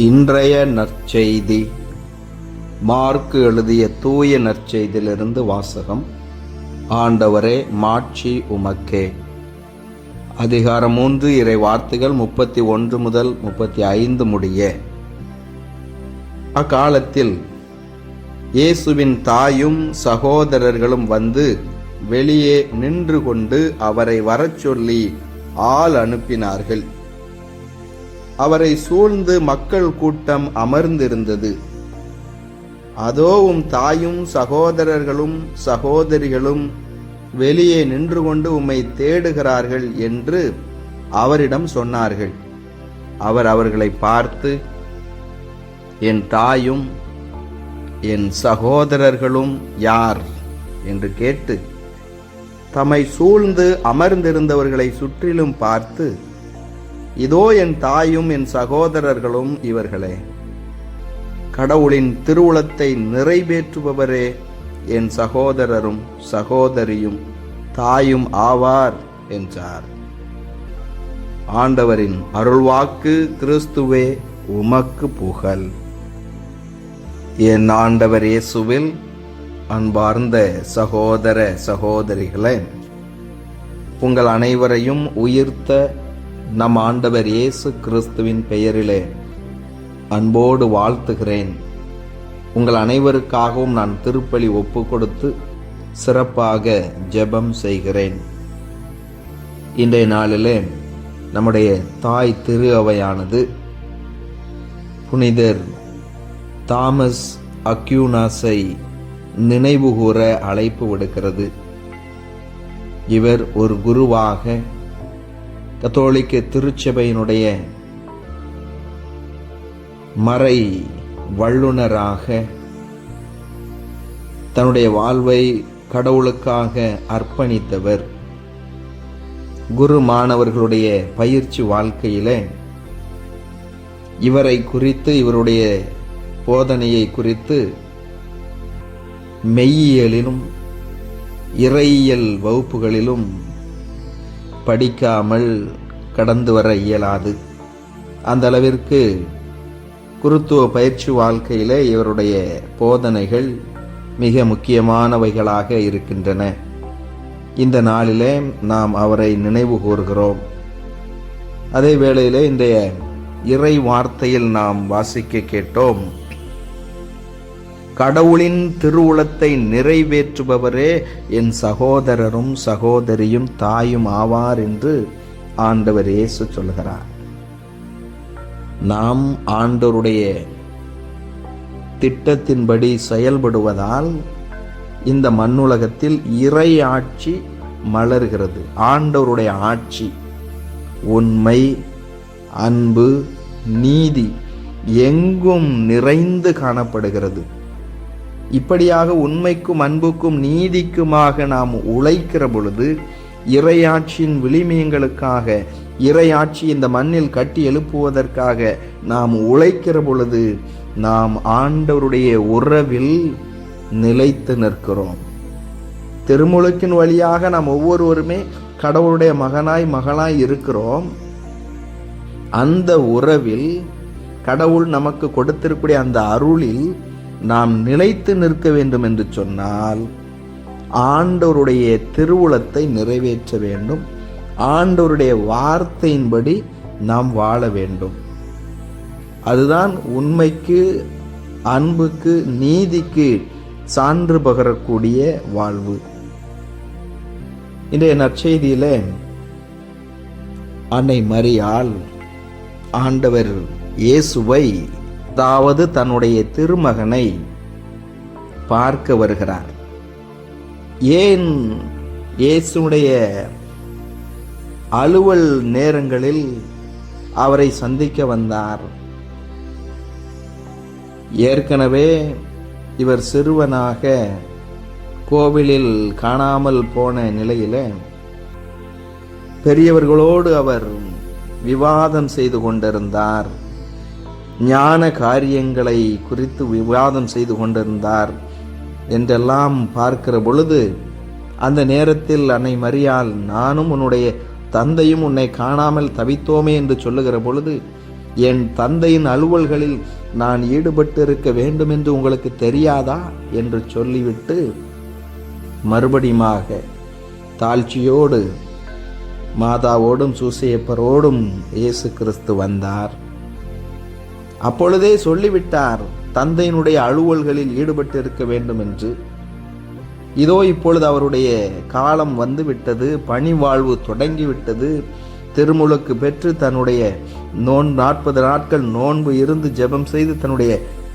இன்றைய நற்செய்தி. மார்க்கு எழுதிய தூய நற்செய்தியிலிருந்து வாசகம். ஆண்டவரே மாட்சி உமக்கே. அதிகாரம் மூன்று இறை வார்த்தைகள் முப்பத்தி ஒன்று முதல் முப்பத்தி ஐந்து முடிய. அக்காலத்தில் இயேசுவின் தாயும் சகோதரர்களும் வந்து வெளியே நின்று கொண்டு அவரை வரச் சொல்லி ஆள் அனுப்பினார்கள். அவரை சூழ்ந்து மக்கள் கூட்டம் அமர்ந்திருந்தது. அதோ உம் தாயும் சகோதரர்களும் சகோதரிகளும் வெளியே நின்று கொண்டு உம்மை தேடுகிறார்கள் என்று அவரிடம் சொன்னார்கள். அவர் அவர்களை பார்த்து என் தாயும் என் சகோதரர்களும் யார்? என்று கேட்டு தம்மை சூழ்ந்து அமர்ந்திருந்தவர்களை சுற்றிலும் பார்த்து இதோ என் தாயும் என் சகோதரர்களும் இவர்களே. கடவுளின் திருவுளத்தை நிறைவேற்றுபவரே என் சகோதரரும் சகோதரியும் தாயும் ஆவார் என்றார். ஆண்டவரின் அருள்வாக்கு கிறிஸ்துவே உமக்கு புகழ். என் ஆண்டவர் இயேசுவில் அன்பார்ந்த சகோதர சகோதரிகளே உங்கள் அனைவரையும் உயிர்த்த நம் ஆண்டவர் இயேசு கிறிஸ்துவின் பெயரிலே அன்போடு வாழ்த்துகிறேன். உங்கள் அனைவருக்காகவும் நான் திருப்பலி ஒப்பு கொடுத்து சிறப்பாக ஜெபம் செய்கிறேன். இன்றைய நாளிலே நம்முடைய தாய் திரு அவையானது புனிதர் தாமஸ் அக்யூனாஸை நினைவுகூர அழைப்பு விடுக்கிறது. இவர் ஒரு குருவாக கத்தோலிக்க திருச்சபையினுடைய மறை வல்லுனராக தன்னுடைய வாழ்வை கடவுளுக்காக அர்ப்பணித்தவர் குரு மாணவர்களுடைய பயிற்சி வாழ்க்கையில இவரை குறித்து இவருடைய போதனையை குறித்து மெய்யியலிலும் இறையியல் வகுப்புகளிலும் படிக்காமல் கடந்து வர இயலாது. அந்த அளவிற்கு குருத்துவ பயிற்சி வாழ்க்கையிலே இவருடைய போதனைகள் மிக முக்கியமானவைகளாக இருக்கின்றன. இந்த நாளிலே நாம் அவரை நினைவு கூறுகிறோம். அதே வேளையிலே இன்றைய இறை வார்த்தையில் நாம் வாசிக்க கேட்டோம். கடவுளின் திருவுளத்தை நிறைவேற்றுபவரே என் சகோதரரும் சகோதரியும் தாயும் ஆவார் என்று ஆண்டவர் இயேசு சொல்கிறார் நாம் ஆண்டவருடைய திட்டத்தின்படி செயல்படுவதால் இந்த மண்ணுலகத்தில் இறை ஆட்சி மலர்கிறது. ஆண்டவருடைய ஆட்சி உண்மை அன்பு நீதி எங்கும் நிறைந்து காணப்படுகிறது. இப்படியாக உண்மைக்கும் அன்புக்கும் நீதிக்குமாக நாம் உழைக்கிற பொழுது இறையாட்சியின் விளிமியங்களுக்காக இறையாட்சி இந்த மண்ணில் கட்டி எழுப்புவதற்காக நாம் உழைக்கிற பொழுது நாம் ஆண்டவருடைய உறவில் நிலைத்து நிற்கிறோம். திருமுழுக்கின் வழியாக நாம் ஒவ்வொருவருமே கடவுளுடைய மகனாய் மகளாய் இருக்கிறோம். அந்த உறவில் கடவுள் நமக்கு கொடுத்திருக்கூடிய அந்த அருளில் நாம் நிலைத்து நிற்க வேண்டும் என்று சொன்னால் ஆண்டவருடைய திருவுளத்தை நிறைவேற்ற வேண்டும். ஆண்டவருடைய வார்த்தையின்படி நாம் வாழ வேண்டும். அதுதான் உண்மைக்கு அன்புக்கு நீதிக்கு சான்று பகரக்கூடிய வாழ்வு. இன்றைய நற்செய்தியில அன்னை மறியால் ஆண்டவர் இயேசுவை அதாவது தன்னுடைய திருமகனை பார்க்க வருகிறார். ஏன் இயேசுடைய அலுவல் நேரங்களில் அவரை சந்திக்க வந்தார்? ஏற்கனவே இவர் சிறுவனாக கோவிலில் காணாமல் போன நிலையில் பெரியவர்களோடு அவர் விவாதம் செய்து கொண்டிருந்தார். ஞான காரியங்களை குறித்து விவாதம் செய்து கொண்டிருந்தார் என்றெல்லாம் பார்க்கிற பொழுது அந்த நேரத்தில் அன்னை மறியால் நானும் உன்னுடைய தந்தையும் உன்னை காணாமல் தவித்தோமே என்று சொல்லுகிற பொழுது என் தந்தையின் அலுவல்களில் நான் ஈடுபட்டு இருக்க வேண்டும் என்று உங்களுக்கு தெரியாதா என்று சொல்லிவிட்டு மறுபடியுமாக தாழ்ச்சியோடு மாதாவோடும் சூசையப்பரோடும் இயேசு கிறிஸ்து வந்தார். அப்பொழுதே சொல்லிவிட்டார் தந்தையினுடைய அலுவல்களில் ஈடுபட்டு இருக்க வேண்டும் என்று இதோ இப்பொழுது அவருடைய காலம் வந்து விட்டது பணி வாழ்வு தொடங்கிவிட்டது. திருமுழுக்கு பெற்று தன்னுடைய நோன் நாற்பது நாட்கள் நோன்பு இருந்து ஜெபம் செய்து தன்னுடைய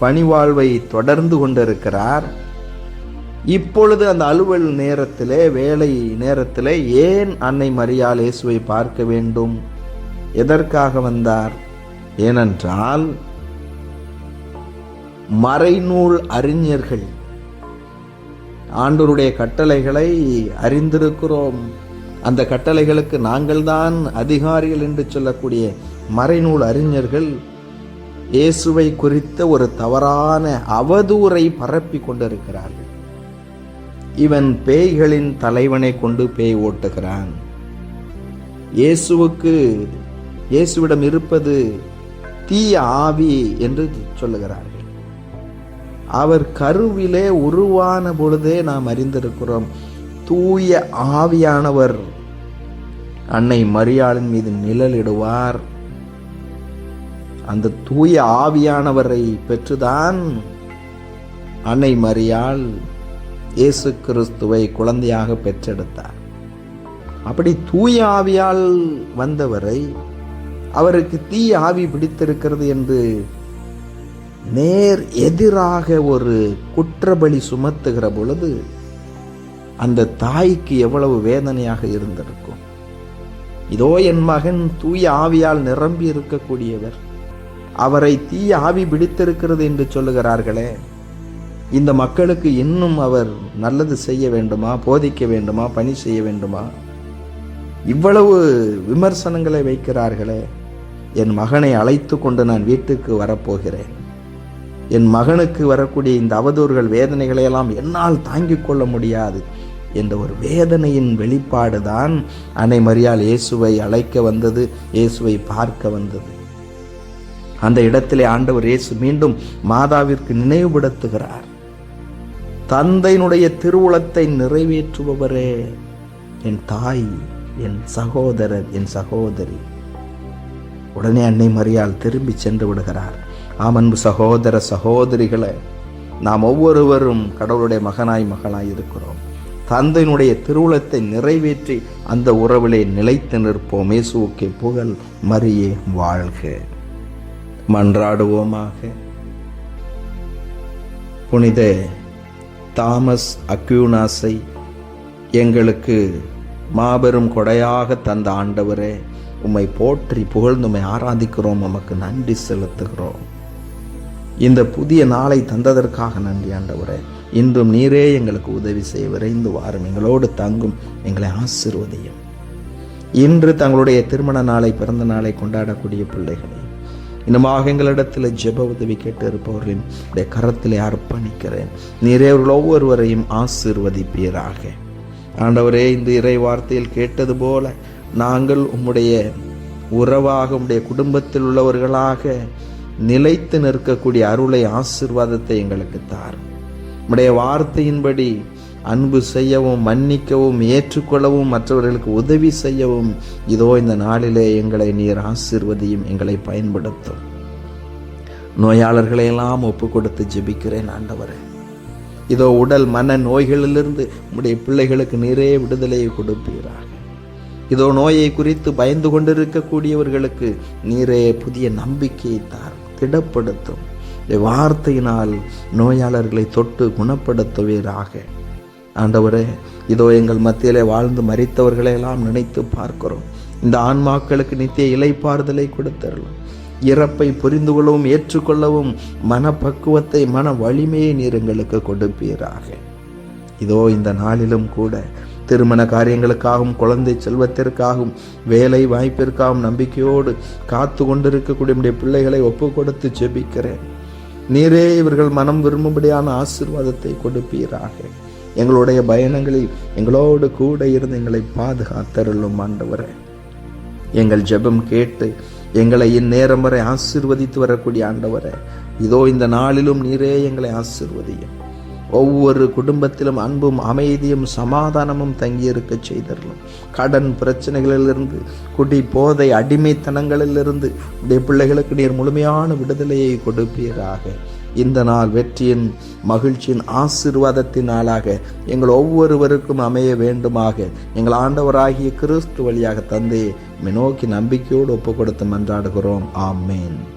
பணிவாழ்வை தொடர்ந்து கொண்டிருக்கிறார். இப்பொழுது அந்த அலுவல் நேரத்திலே வேலை நேரத்திலே ஏன் அன்னை மரியாள் இயேசுவை பார்க்க வேண்டும்? எதற்காக வந்தார்? ஏனென்றால் மறைநூல் அறிஞர்கள் ஆண்டோருடைய கட்டளைகளை அறிந்திருக்கிறோம். அந்த கட்டளைகளுக்கு நாங்கள்தான் அதிகாரிகள் என்று சொல்லக்கூடிய மறைநூல் அறிஞர்கள் இயேசுவை குறித்த ஒரு தவறான அவதூறை பரப்பி கொண்டிருக்கிறார்கள். இவன் பேய்களின் தலைவனை கொண்டு பேய் ஓட்டுகிறான். இயேசுவுக்கு இயேசுவிடம் இருப்பது தீய ஆவி என்று சொல்லுகிறார்கள். அவர் கருவிலே உருவான பொழுதே நாம் அறிந்திருக்கிறோம். தூய ஆவியானவர் அன்னை மரியாளின் மீது நிழலிடுவார். அந்த தூய ஆவியானவரை பெற்றுதான் அன்னை மரியாள் இயேசு கிறிஸ்துவை குழந்தையாக பெற்றெடுத்தார். அப்படி தூய ஆவியால் வந்தவரை அவருக்கு தீய ஆவி பிடித்திருக்கிறது என்று நேர் எதிராக ஒரு குற்றபலி சுமத்துகிற பொழுது அந்த தாய்க்கு எவ்வளவு வேதனையாக இருந்திருக்கும். இதோ என் மகன் தூய ஆவியால் நிரம்பி இருக்கக்கூடியவர். அவரை தீய ஆவி பிடித்திருக்கிறது என்று சொல்லுகிறார்களே இந்த மக்களுக்கு இன்னும் அவர் நல்லது செய்ய வேண்டுமா போதிக்க வேண்டுமா பணி செய்ய வேண்டுமா? இவ்வளவு விமர்சனங்களை வைக்கிறார்களே என் மகனை அழைத்து கொண்டு நான் வீட்டுக்கு வரப்போகிறேன். என் மகனுக்கு வரக்கூடிய இந்த அவதூறுகள் வேதனைகளையெல்லாம் என்னால் தாங்கிக் கொள்ள முடியாது. என்ற ஒரு வேதனையின் வெளிப்பாடு தான் அன்னை மரியாள் இயேசுவை அழைக்க வந்தது இயேசுவை பார்க்க வந்தது. அந்த இடத்திலே ஆண்டவர் இயேசு மீண்டும் மாதாவிற்கு நினைவுபடுத்துகிறார். தந்தையினுடைய திருவுளத்தை நிறைவேற்றுபவரே என் தாய் என் சகோதரர் என் சகோதரி. உடனே அன்னை மரியால் திரும்பி சென்று விடுகிறார். ஆமன்பு சகோதர சகோதரிகளை நாம் ஒவ்வொருவரும் கடவுளுடைய மகனாய் மகனாய் இருக்கிறோம் தந்தையினுடைய திருவுளத்தை நிறைவேற்றி அந்த உறவிலே நிலைத்து நிற்போம். இயேசுவுக்கே புகழ் மரியே வாழ்க. மன்றாடுவோமாக. புனித தாமஸ் அக்யூனாஸை எங்களுக்கு மாபெரும் கொடையாக தந்த ஆண்டவரே உம்மை போற்றி புகழ்ந்து உம்மை ஆராதிக்கிறோம் உமக்கு நன்றி செலுத்துகிறோம். இந்த புதிய நாளை தந்ததற்காக நன்றி ஆண்டவரே. இன்றும் நீரே எங்களுக்கு உதவி செய்ய விரைந்து வாரும். எங்களோடு தங்கும் எங்களை ஆசிர்வதியும். இன்று தங்களுடைய திருமண நாளை பிறந்த நாளை கொண்டாடக்கூடிய பிள்ளைகளை இன்னமாக எங்களிடத்தில் ஜெப உதவி கேட்டு இருப்பவர்களின் கரத்தில் அர்ப்பணிக்கிறேன். நீரே ஒவ்வொருவரையும் ஆசிர்வதிப்பீராக. ஆண்டவரே இந்த இறை வார்த்தையில் கேட்டது போல நாங்கள் உம்முடைய உறவாக உம்முடைய குடும்பத்தில் உள்ளவர்களாக நிலைத்து நிற்கக்கூடிய அருளை ஆசிர்வாதத்தை எங்களுக்கு தார். உம்முடைய வார்த்தையின்படி அன்பு செய்யவும் மன்னிக்கவும் ஏற்றுக்கொள்ளவும் மற்றவர்களுக்கு உதவி செய்யவும் இதோ இந்த நாளிலே எங்களை நீர் ஆசிர்வதியும் எங்களை பயன்படுத்தும். நோயாளர்களை எல்லாம் ஒப்பு கொடுத்து ஜெபிக்கிறேன் ஆண்டவரே. இதோ உடல் மன நோய்களிலிருந்து உம்முடைய பிள்ளைகளுக்கு நீரே விடுதலையை கொடுப்பீராக. இதோ நோயை குறித்து பயந்து கொண்டிருக்கக்கூடியவர்களுக்கு நீரே புதிய நம்பிக்கையை தார் திடப்படுத்தும். வார்த்தையினால் நோயாளர்களை தொட்டு குணப்படுத்துவீராக. ஆண்டவரே இதோ எங்கள் மத்தியிலே வாழ்ந்து மறித்தவர்களையெல்லாம் நினைத்து பார்க்கிறோம். இந்த ஆன்மாக்களுக்கு நித்திய இலைப்பாறுதலை கொடுத்தரலாம் இறப்பை புரிந்து கொள்ளவும் ஏற்றுக்கொள்ளவும் மனப்பக்குவத்தை மன வலிமையை நீர் எங்களுக்கு கொடுப்பீராக. இதோ இந்த நாளிலும் கூட திருமண காரியங்களுக்காகவும் குழந்தை செல்வத்திற்காகவும் வேலை வாய்ப்பிற்காகவும் நம்பிக்கையோடு காத்து கொண்டிருக்கக்கூடிய நம்முடைய பிள்ளைகளை ஒப்பு கொடுத்து ஜெபிக்கிறேன். நீரே இவர்கள் மனம் விரும்பும்படியான ஆசிர்வாதத்தை கொடுப்பீராக. எங்களுடைய பயணங்களில் எங்களோடு கூட இருந்து எங்களை பாதுகாத்தருளும் ஆண்டவரே. எங்கள் ஜெபம் கேட்டு எங்களை இந்நேரம் வரை ஆசிர்வதித்து வரக்கூடிய ஆண்டவரே. இதோ இந்த நாளிலும் நீரே எங்களை ஆசிர்வதியும். ஒவ்வொரு குடும்பத்திலும் அன்பும் அமைதியும் சமாதானமும் தங்கியிருக்க செய்தரலும். கடன் பிரச்சனைகளிலிருந்து குடி போதை அடிமைத்தனங்களிலிருந்து உடைய பிள்ளைகளுக்கு நீர் முழுமையான விடுதலையை கொடுப்பீராக. இந்த நாள் வெற்றியின் மகிழ்ச்சியின் ஆசீர்வாதத்தின் நாளாக எங்கள் ஒவ்வொருவருக்கும் அமைய வேண்டுமாக எங்கள் ஆண்டவராகிய கிறிஸ்து வழியாக தந்தையை நோக்கி நம்பிக்கையோடு ஒப்பு கொடுத்து மன்றாடுகிறோம். ஆமேன்.